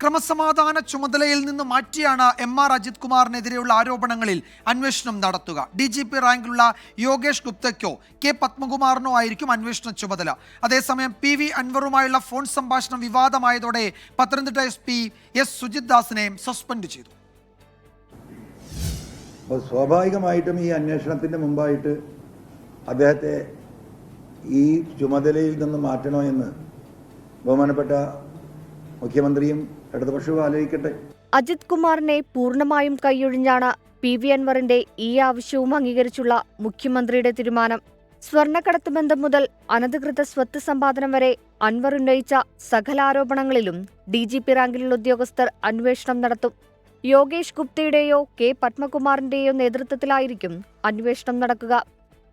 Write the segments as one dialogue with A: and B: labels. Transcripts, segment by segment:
A: ക്രമസമാധാന ചുമതലയിൽ നിന്ന് മാറ്റിയാണ് എം ആർ അജിത് കുമാറിനെതിരെയുള്ള ആരോപണങ്ങളിൽ അന്വേഷണം നടത്തുക. ഡി ജി പി റാങ്കിലുള്ള യോഗേഷ് ഗുപ്തയ്ക്കോ കെ പത്മകുമാറിനോ ആയിരിക്കും അന്വേഷണ ചുമതല. അതേസമയം പി വി അൻവറുമായുള്ള ഫോൺ സംഭാഷണം വിവാദമായതോടെ Pathanamthitta S P S Sujith ദാസിനെയും suspend ചെയ്തു.
B: സ്വാഭാവികമായിട്ടും ഈ അന്വേഷണത്തിന്റെ മുമ്പായിട്ട് അദ്ദേഹത്തെ ഈ ചുമതലയിൽ നിന്ന് മാറ്റണോ എന്ന് ബഹുമാനപ്പെട്ട മുഖ്യമന്ത്രിയും ഇടതുപക്ഷവും ആലോചിക്കട്ടെ.
C: അജിത് കുമാറിനെ പൂർണമായും കൈയൊഴിഞ്ഞാണ് പി വി അൻവറിന്റെ ഈ ആവശ്യവും അംഗീകരിച്ചുള്ള മുഖ്യമന്ത്രിയുടെ തീരുമാനം. സ്വർണക്കടത്ത് ബന്ധം മുതൽ അനധികൃത സ്വത്ത് സമ്പാദനം വരെ അൻവർ ഉന്നയിച്ച സകല ആരോപണങ്ങളിലും ഡി ജി പി റാങ്കിലുള്ള ഉദ്യോഗസ്ഥർ അന്വേഷണം നടത്തും. യോഗേഷ് ഗുപ്തയുടെയോ കെ പത്മകുമാറിന്റെയോ നേതൃത്വത്തിലായിരിക്കും അന്വേഷണം നടക്കുക.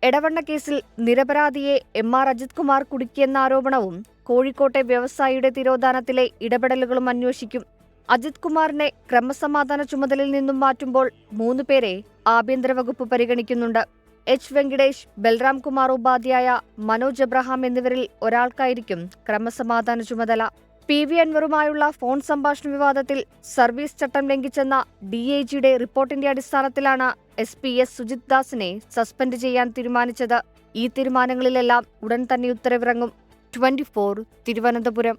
C: എടവണ്ണ കേസിൽ നിരപരാധിയെ എം ആർ അജിത് കുമാർ കുടുക്കിയെന്ന ആരോപണവും കോഴിക്കോട്ടെ വ്യവസായിയുടെ തിരോധാനത്തിലെ ഇടപെടലുകളും അന്വേഷിക്കും. അജിത് കുമാറിനെ ക്രമസമാധാന ചുമതലയിൽ നിന്നും മാറ്റുമ്പോൾ മൂന്ന് പേരെ ആഭ്യന്തര വകുപ്പ് പരിഗണിക്കുന്നുണ്ട്. എച്ച് വെങ്കിടേഷ് ബൽറാം കുമാർ ഉപാധ്യായ മനോജ് എബ്രഹാം എന്നിവരിൽ ഒരാൾക്കായിരിക്കും ക്രമസമാധാന ചുമതല. പി വി അൻവറുമായുള്ള ഫോൺ സംഭാഷണ വിവാദത്തിൽ സർവീസ് ചട്ടം ലംഘിച്ചെന്ന ഡി ഐ ജിയുടെ റിപ്പോർട്ടിന്റെ അടിസ്ഥാനത്തിലാണ് എസ് പി എസ് സുജിത് ദാസിനെ സസ്പെൻഡ് ചെയ്യാൻ തീരുമാനിച്ചത്. ഈ തീരുമാനങ്ങളിലെല്ലാം ഉടൻ തന്നെ ഉത്തരവിറങ്ങും. Twenty four Thiruvananthapuram.